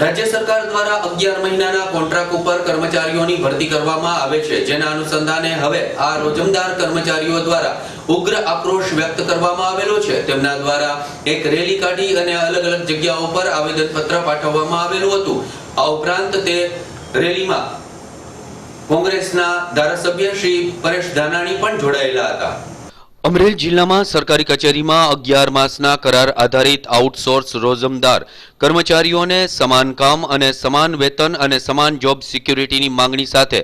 રાજ્ય સરકાર દ્વારા અગિયાર મહિનાના કોન્ટ્રાક્ટ ઉપર કર્મચારીઓની ભરતી કરવામાં આવે છે, જેના અનુસંધાને હવે આ રોજમદાર કર્મચારીઓ દ્વારા ઉગ્ર આક્રોશ વ્યક્ત કરવામાં આવેલો છે. તેમના દ્વારા એક રેલી કાઢી અને અલગ અલગ જગ્યાઓ પર આવેદનપત્ર પાઠવવામાં આવેલું હતું. આ ઉપરાંત તે રેલીમાં કોંગ્રેસના ધારાસભ્ય શ્રી પરેશ ધાનાણી પણ જોડાયેલા હતા. અમરેલી જિલ્લામાં સરકારી કચેરીમાં અગિયાર માસના કરાર આધારિત આઉટસોર્સ રોજમદાર કર્મચારીઓને સમાન કામ અને સમાન વેતન અને સમાન જોબ સિક્યુરિટીની માંગણી સાથે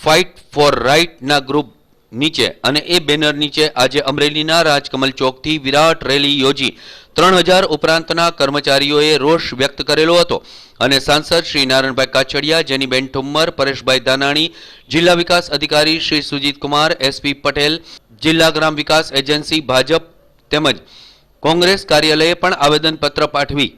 ફાઇટ ફોર રાઇટના ગ્રુપ નીચે અને એ બેનર નીચે આજે અમરેલીના રાજકમલ ચોકથી વિરાટ રેલી યોજી ત્રણ હજાર ઉપરાંતના કર્મચારીઓએ રોષ વ્યક્ત કરેલો હતો અને સાંસદ શ્રી નારાયણભાઈ કાછડિયા જેનીબેન ઠુમ્મર, પરેશભાઈ દાનાણી, જિલ્લા વિકાસ અધિકારી શ્રી સુજીત કુમાર એસપી પટેલ જિલ્લા ગ્રામ વિકાસ એજન્સી, ભાજપ તેમજ કોંગ્રેસ કાર્યાલયે પણ આવેદનપત્ર પાઠવી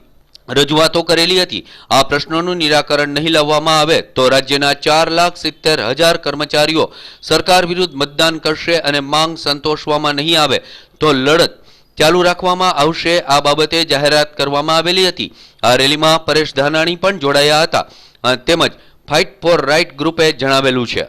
રજૂઆતો કરેલી હતી. આ પ્રશ્નોનું નિરાકરણ નહીં લાવવામાં આવે તો રાજ્યના ચાર લાખ સિત્તેર હજાર કર્મચારીઓ સરકાર વિરુદ્ધ મતદાન કરશે અને માંગ સંતોષવામાં નહીં આવે તો લડત ચાલુ રાખવામાં આવશે. આ બાબતે જાહેરાત કરવામાં આવેલી હતી. આ રેલીમાં પરેશ ધાનાણી પણ જોડાયા હતા. તેમજ ફાઇટ ફોર રાઇટ ગ્રુપે જણાવેલું છે.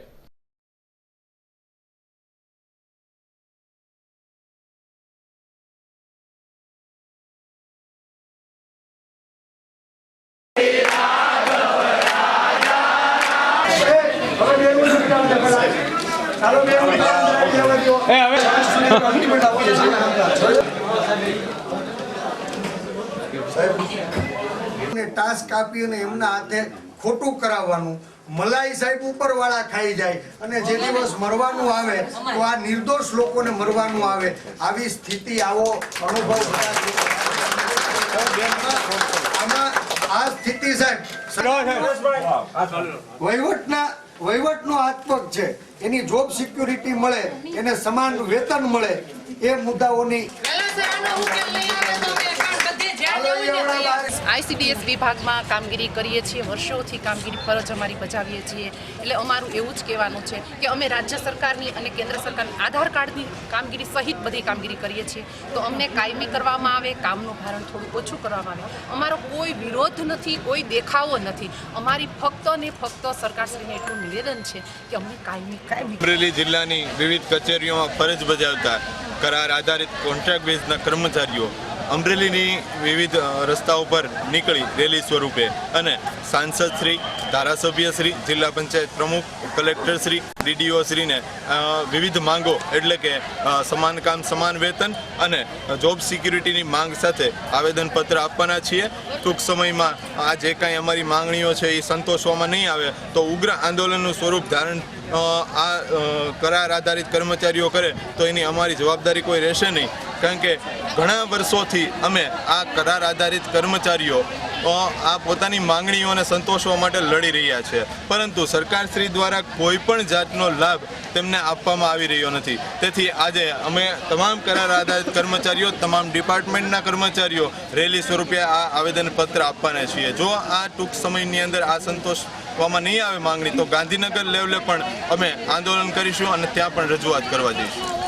ને ટાસ્ક આપી અને એમના હાથે ખોટું કરાવવાનું. મલાઈ સાહેબ ઉપરવાળા ખાઈ જાય અને જે દિવસ મરવાનું આવે તો આ નિર્દોષ લોકોને મરવાનું આવે. આવી સ્થિતિ આવો અનુભવ આમાં આ સ્થિતિ સાહેબ વહીવટના વહીવટનો હાથપગ છે. એની જોબ સિક્યુરિટી મળે એને સમાન વેતન મળે એ મુદ્દાઓની આઈસીડીએસ વિભાગમાં કામગીરી કરીએ છીએ વર્ષોથી કામગીરી ફરજ અમારી બજાવીએ છીએ. એટલે અમારું એવું જ કહેવાનું છે કે અમે રાજ્ય સરકારની અને કેન્દ્ર સરકારની આધાર કાર્ડની કામગીરી સહિત બધી કામગીરી કરીએ છીએ. તો અમને કાયમી કરવામાં આવે કામનું ભારણ થોડું ઓછું કરવામાં આવે. અમારો કોઈ વિરોધ નથી કોઈ દેખાવો નથી. અમારી ફક્ત ને ફક્ત સરકારશ્રીને એટલું નિવેદન છે કે અમને કાયમી કાયમી અમરેલી જિલ્લાની વિવિધ કચેરીઓમાં ફરજ બજાવતા કરાર આધારિત કોન્ટ્રાક્ટ બેઝના કર્મચારીઓ અમરેલીની વિવિધ રસ્તાઓ પર નીકળી રેલી સ્વરૂપે અને સાંસદ શ્રી, ધારાસભ્ય શ્રી, જિલ્લા પંચાયત પ્રમુખ, કલેક્ટર શ્રી, ડીડીઓ શ્રીને વિવિધ માંગો એટલે કે સમાન કામ, સમાન વેતન અને જોબ સિક્યુરિટીની માંગ સાથે આવેદનપત્ર આપવાના છીએ. ટૂંક સમયમાં આ જે કાંઈ અમારી માંગણીઓ છે એ સંતોષવામાં નહીં આવે તો ઉગ્ર આંદોલનનું સ્વરૂપ ધારણ આ કરાર આધારિત કર્મચારીઓ કરે તો એની અમારી જવાબદારી કોઈ રહેશે નહીં. કારણ કે ઘણા વર્ષોથી અમે આ કરાર આધારિત કર્મચારીઓ આ પોતાની માંગણીઓને સંતોષવા માટે લડી રહ્યા છે. પરંતુ સરકારશ્રી દ્વારા કોઈ પણ જાતનો લાભ તેમને આપવામાં આવી રહ્યો નથી. તેથી આજે અમે તમામ કરાર આધારિત કર્મચારીઓ, તમામ ડિપાર્ટમેન્ટના કર્મચારીઓ રેલી સ્વરૂપે આ આવેદનપત્ર આપવાના છીએ. જો આ ટૂંક સમયની અંદર આ સંતોષવામાં નહીં આવે માંગણી, તો ગાંધીનગર લેવલે પણ અમે આંદોલન કરીશું અને ત્યાં પણ રજૂઆત કરવા જઈશું.